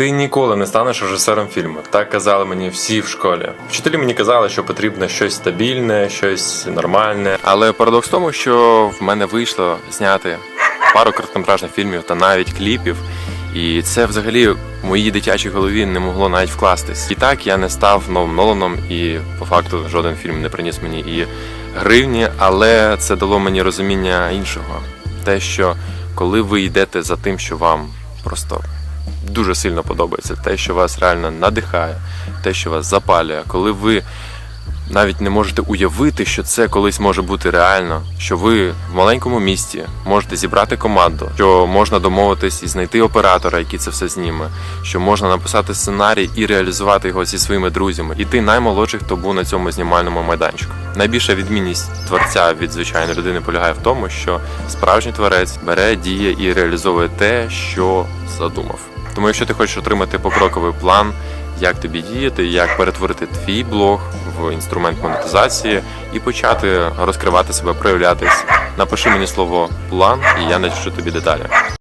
Ти ніколи не станеш режисером фільму. Так казали мені всі в школі. Вчителі мені казали, що потрібно щось стабільне, щось нормальне. Але парадокс в тому, що в мене вийшло зняти пару короткометражних фільмів та навіть кліпів. І це взагалі в моїй дитячій голові не могло навіть вкластись. І так я не став новим Ноланом, і по факту жоден фільм не приніс мені і гривні, але це дало мені розуміння іншого. Те, що коли ви йдете за тим, що вам просто дуже сильно подобається, те, що вас реально надихає, те, що вас запалює, коли ви навіть не можете уявити, що це колись може бути реально, що ви в маленькому місті можете зібрати команду, що можна домовитись і знайти оператора, який це все зніме, що можна написати сценарій і реалізувати його зі своїми друзями. І ти наймолодший, хто був на цьому знімальному майданчику. Найбільша відмінність творця від звичайної людини полягає в тому, що справжній творець бере, діє і реалізовує те, що задумав. Тому, якщо ти хочеш отримати покроковий план, як тобі діяти, як перетворити твій блог в інструмент монетизації і почати розкривати себе, проявлятись, напиши мені слово план, і я напишу тобі деталі.